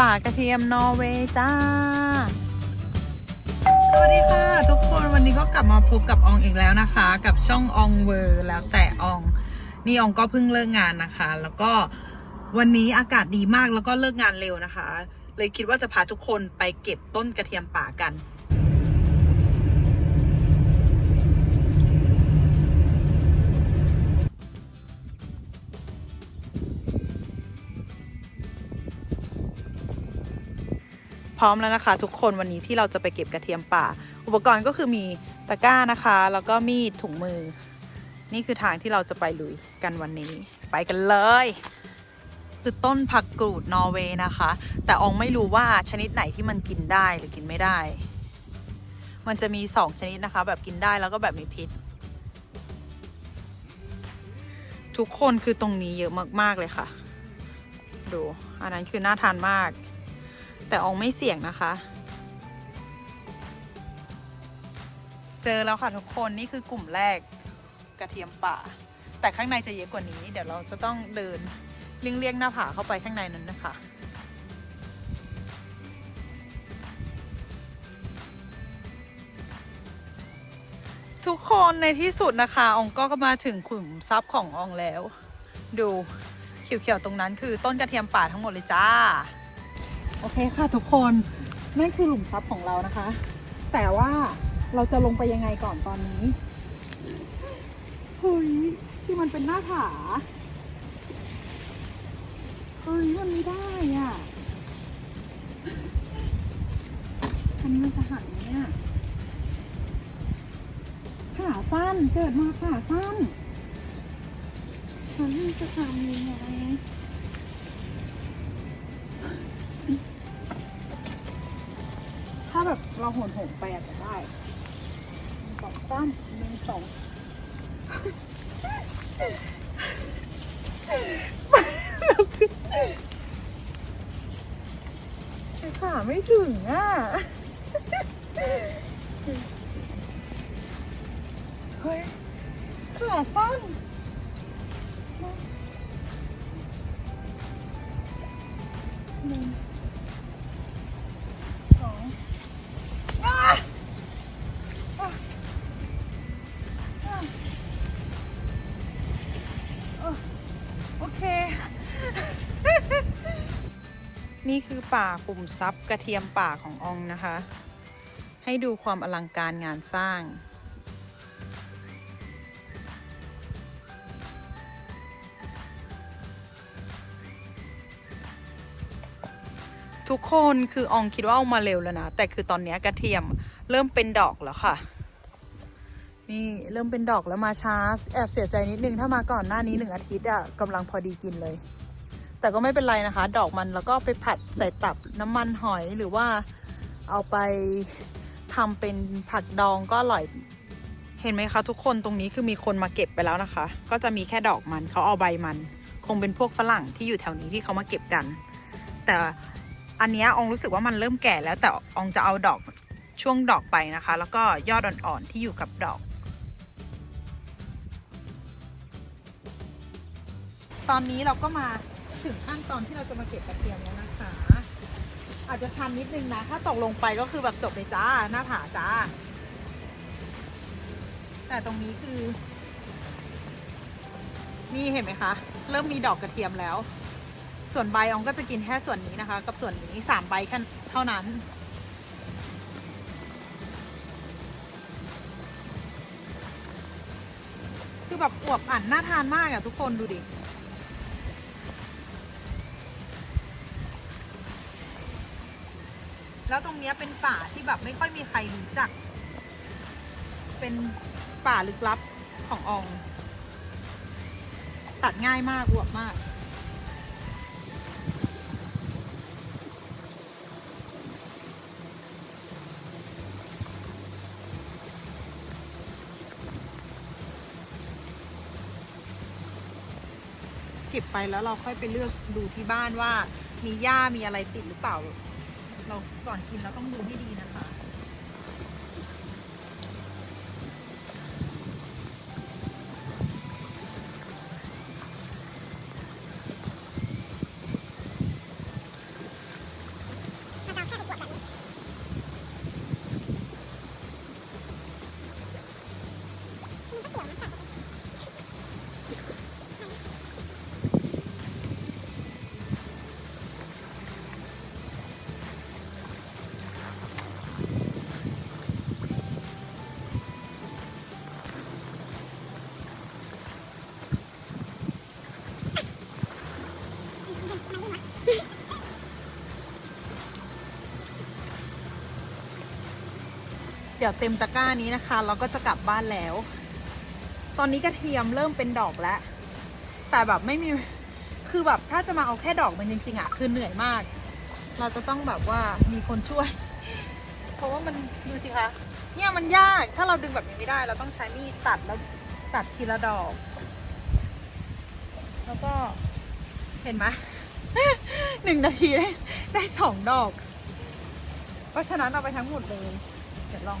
ป่ากระเทียมนอร์เวย์จ้า สวัสดีค่ะ ทุกคนวันนี้ก็กลับมาพบกับอองอีกแล้วนะคะ กับช่องอองเวอร์แล้วแต่ออง นี่อองก็เพิ่งเลิกงานนะคะ แล้วก็วันนี้อากาศดีมากแล้วก็เลิกงานเร็วนะคะ เลยคิดว่าจะพาทุกคนไปเก็บต้นกระเทียมป่ากัน พร้อมแล้วนะคะ ทุกคนวันนี้ที่เราจะไปเก็บกระเทียมป่า อุปกรณ์ก็คือมีตะกร้านะคะ แล้วก็มีดถุงมือ นี่คือทางที่เราจะไปลุยกันวันนี้ ไปกันเลยคือต้นผักกรูดนอร์เวย์นะคะ แต่อองไม่รู้ว่าชนิดไหนที่มันกินได้หรือกินไม่ได้ มันจะมีสองชนิดนะคะ แบบกินได้แล้วก็แบบมีพิษ ทุกคนคือตรงนี้เยอะมากๆเลยค่ะ ดู อันนั้นคือน่าทานมาก แต่อองไม่เสี่ยงนะคะ เจอแล้วค่ะทุกคนนี่คือกลุ่มแรกกระเทียมป่า แต่ข้างในจะเยอะกว่านี้ เดี๋ยวเราจะต้องเดินเลี่ยงๆหน้าผาเข้าไปข้างในนั้นนะคะทุกคนในที่สุดนะคะองก็มาถึงขุมทรัพย์ขององแล้ว ดูเขียวๆตรงนั้นคือต้นกระเทียมป่าทั้งหมดเลยจ้า โอเคค่ะทุกคนนั่นคือหลุมทรัพย์ของเรานะคะ แต่ว่าเราจะลงไปยังไงก่อนตอนนี้เฮ้ยที่มันเป็นหน้าผาเฮ้ยมันไม่ได้อะอันนี้มันจะหักเนี่ยขาสั้นเกิดมาขาสั้นฉันจะทำยังไงาแบบเราโหนหนไปอาจจะได้หนึ่งสองสามหนึ่งสองไอ้ขาไม่ถึงอะ เฮ้ยขาสั้นหนึ่ง นี่คือป่าขุมทรัพย์กระเทียมป่าขององนะคะ ให้ดูความอลังการงานสร้าง ทุกคนคืออองคิดว่าเอามาเร็วแล้วนะ แต่คือตอนนี้กระเทียมเริ่มเป็นดอกแล้วค่ะ นี่เริ่มเป็นดอกแล้วมาช้า แอบเสียใจนิดนึง ถ้ามาก่อนหน้านี้หนึ่งอาทิตย์อะกำลังพอดีกินเลย แต่ก็ไม่เป็นไรนะคะ ดอกมันแล้วก็ไปผัดใส่ตับน้ำมันหอยหรือว่าเอาไปทำเป็นผักดองก็อร่อย เห็นไหมคะ ทุกคนตรงนี้คือมีคนมาเก็บไปแล้วนะคะ ก็จะมีแค่ดอกมันเขาเอาใบมัน คงเป็นพวกฝรั่งที่อยู่แถวนี้ที่เขามาเก็บกัน แต่อันนี้องรู้สึกว่ามันเริ่มแก่แล้วแต่องจะเอาดอกช่วงดอกไปนะคะ แล้วก็ยอดอ่อนๆที่อยู่กับดอก ตอนนี้เราก็มา ถึงขั้นตอนที่เราจะมาเก็บกระเทียมแล้วนะคะ อาจจะชันนิดนึงนะ ถ้าตกลงไปก็คือแบบจบเลยจ้า หน้าผาจ้า แต่ตรงนี้คือ นี่เห็นไหมคะ เริ่มมีดอกกระเทียมแล้ว ส่วนใบอองก็จะกินแค่ส่วนนี้นะคะ กับส่วนนี้สามใบแค่เท่านั้นคือแบบอวบอันน่าทานมากอะทุกคนดูดิ แล้วตรงเนี้ยเป็นป่าที่แบบไม่ค่อยมีใครรู้จัก เป็นป่าลึกลับของออง ตัดง่ายมากอวบมาก เก็บไปแล้วเราค่อยไปเลือกดูที่บ้านว่ามีหญ้ามีอะไรติดหรือเปล่า เราก่อนกินเราต้องดูให้ดีนะคะ ยวเต็มตะกร้านี้นะคะ เราก็จะกลับบ้านแล้ว ตอนนี้กระเทียมเริ่มเป็นดอกแล้ว แต่แบบไม่มีคือแบบถ้าจะมาเอาแค่ดอกมันจริงๆอะคือเหนื่อยมาก เราจะต้องแบบว่ามีคนช่วย เพราะว่ามันดูสิคะเนี่ยมันยากถ้าเราดึงแบบนี้ไม่ได้ เราต้องใช้มีดตัดแล้วตัดทีละดอก แล้วก็เห็นไหมหนึ่งนาทีได้ได้สองดอก เพราะฉะนั้นเอาไปทั้งหมดเลย เดี๋ยวลอง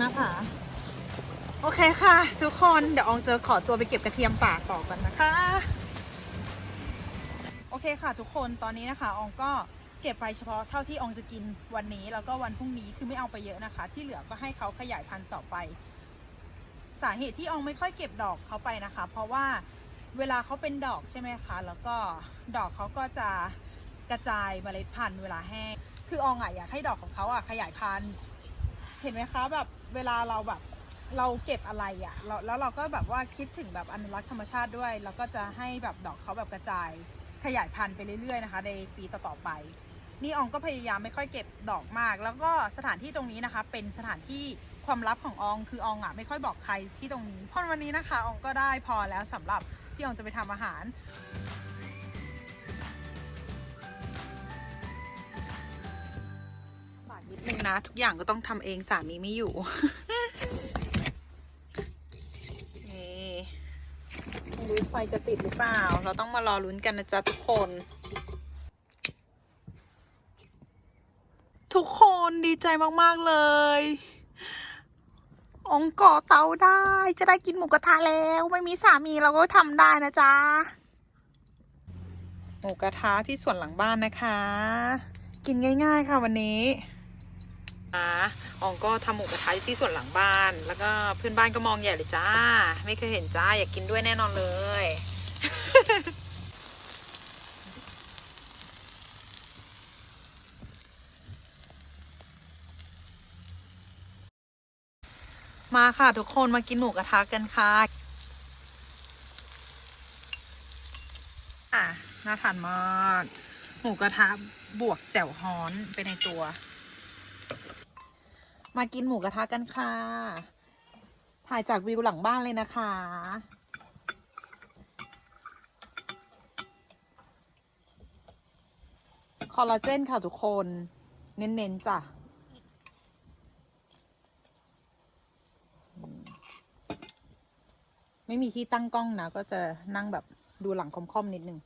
น้าผาโอเคค่ะ ทุกคนเดี๋ยวอองเจอขอตัวไปเก็บกระเทียมป่าต่อกันนะคะ โอเคค่ะ ทุกคนตอนนี้นะคะ อองก็เก็บไปเฉพาะเท่าที่อองจะกินวันนี้แล้วก็วันพรุ่งนี้คือไม่เอาไปเยอะนะคะ ที่เหลือก็ให้เขาขยายพันธุ์ต่อไป สาเหตุที่อองไม่ค่อยเก็บดอกเขาไปนะคะ เพราะว่าเวลาเขาเป็นดอกใช่ไหมคะ แล้วก็ดอกเขาก็จะกระจายเมล็ดพันธุ์เวลาแห้ง คืออองอะอยากให้ดอกของเขาอะขยายพันธุ์ เห็นไหมคะแบบเวลาเราแบบเราเก็บอะไรอะ่ะเราแล้วเราก็แบบว่าคิดถึงแบบอนุรักษ์ธรรมชาติด้วย แล้วก็จะให้แบบดอกเขาแบบกระจายขยายพันธุ์ไปเรื่อยๆนะคะ ในปีต่อๆไป นี่อองก็พยายามไม่ค่อยเก็บดอกมาก แล้วก็สถานที่ตรงนี้นะคะ เป็นสถานที่ความลับของอองคืออองอะไม่ค่อยบอกใครที่ตรงนี้พราะวันนี้นะคะอองก็ได้พอแล้วสำหรับที่อองจะไปทำอาหาร นิดนึงนะ ทุกอย่างก็ต้องทำเองสามีไม่อยู่นี่รู้ไฟจะติดหรือเปล่า เราต้องมารอลุ้นกันนะจ๊ะทุกคน ทุกคนดีใจมาก ๆ เลย องก่อเตาได้ จะได้กินหมูกระทะแล้ว ไม่มีสามีเราก็ทำได้นะจ๊ะ หมูกระทะที่สวนหลังบ้านนะคะ กินง่าย ๆ ค่ะวันนี้ อะอองก็ทำหมูกระทะที่ส่วนหลังบ้าน แล้วก็เพื่อนบ้านก็มองใหญ่เลยจ้า ไม่เคยเห็นจ้า อยากกินด้วยแน่นอนเลย มาค่ะทุกคนมากินหมูกระทะกันค่ะอะน่าทานมาก หมูกระทะบวกแจ่วฮ้อนไปในตัว มากินหมูกระทะกันค่ะ ถ่ายจากวิวหลังบ้านเลยนะคะ คอลลาเจนค่ะทุกคน เน้นๆจ้ะ ไม่มีที่ตั้งกล้องนะ ก็จะนั่งแบบดูหลังคอมๆนิดนึง